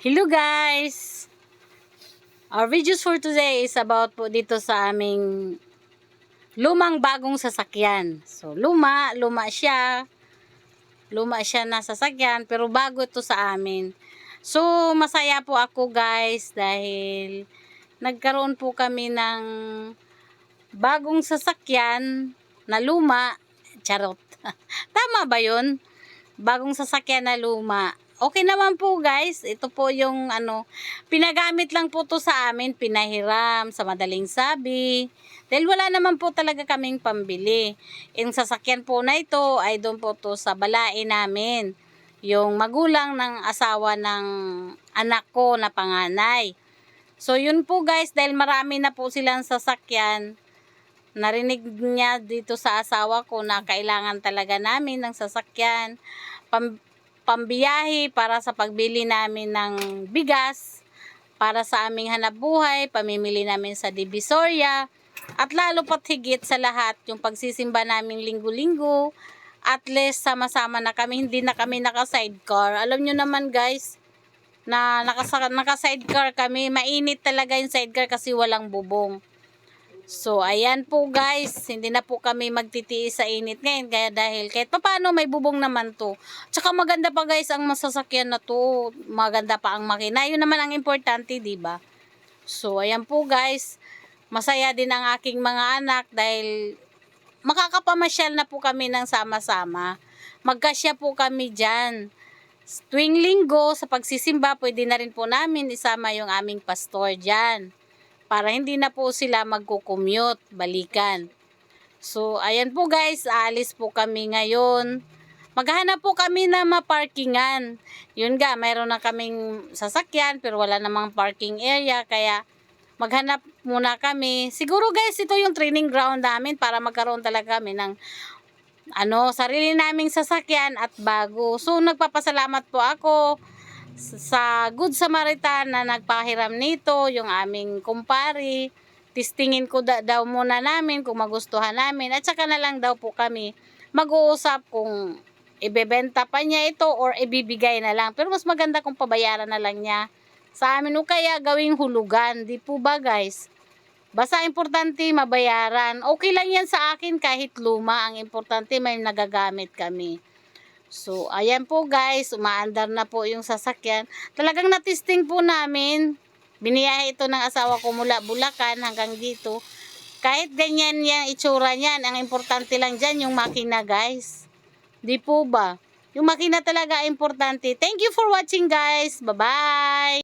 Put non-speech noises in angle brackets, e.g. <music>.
Hello guys! Our videos for today is about po dito sa aming lumang bagong sasakyan. So luma, luma siya. Luma siya na sasakyan pero bago ito sa amin. So masaya po ako guys dahil nagkaroon po kami ng bagong sasakyan na luma. Charot. <laughs> Tama ba yun? Bagong sasakyan na luma. Okay naman po guys. Ito po yung ano, pinagamit lang po to sa amin, pinahiram sa madaling sabi. Dahil wala naman po talaga kaming pambili. Yung sasakyan po na ito ay doon po to sa balain namin. Yung magulang ng asawa ng anak ko na panganay. So yun po guys, dahil marami na po silang sasakyan, narinig niya dito sa asawa ko na kailangan talaga namin ng sasakyan. Pam, pambiyahe para sa pagbili namin ng bigas, para sa aming hanap buhay, pamimili namin sa Divisoria, at lalo pat higit sa lahat, yung pagsisimba namin linggo-linggo, at least sama-sama na kami, hindi na kami naka-sidecar. Alam nyo naman guys, na naka-sidecar kami, mainit talaga yung sidecar kasi walang bubong. So, ayan po guys, hindi na po kami magtitiis sa init ngayon kaya dahil kahit papaano may bubong naman to. Tsaka maganda pa guys ang masasakyan na to, maganda pa ang makina. Yun naman ang importante, ba? So, ayan po guys, masaya din ang aking mga anak dahil makakapamasyal na po kami ng sama-sama. Magkasya po kami dyan. Tuwing linggo sa pagsisimba, pwede na rin po namin isama yung aming pastor dyan para hindi na po sila magko-commute, balikan. So, ayan po guys, aalis po kami ngayon. Maghanap po kami na maparkingan. Yun ga, mayroon na kaming sasakyan pero wala namang parking area kaya maghanap muna kami. Siguro guys, ito yung training ground namin para magkaroon talaga kami ng ano, sarili naming sasakyan at bago. So, nagpapasalamat po ako sa Good Samaritan na nagpahiram nito, yung aming kumpari. Tistingin ko da- daw muna namin kung magustuhan namin. At saka na lang daw po kami mag-uusap kung ibebenta pa niya ito or ibibigay na lang. Pero mas maganda kung pabayaran na lang niya sa amin o kaya gawing hulugan. Di po ba guys? Basta importante mabayaran. Okay lang yan sa akin kahit luma. Ang importante may nagagamit kami. So, ayan po guys, umaandar na po yung sasakyan. Talagang natisting po namin. Biniyahe ito ng asawa ko mula Bulacan hanggang dito. Kahit ganyan yung itsura niyan, ang importante lang dyan yung makina guys. Di po ba? Yung makina talaga importante. Thank you for watching guys. Bye-bye!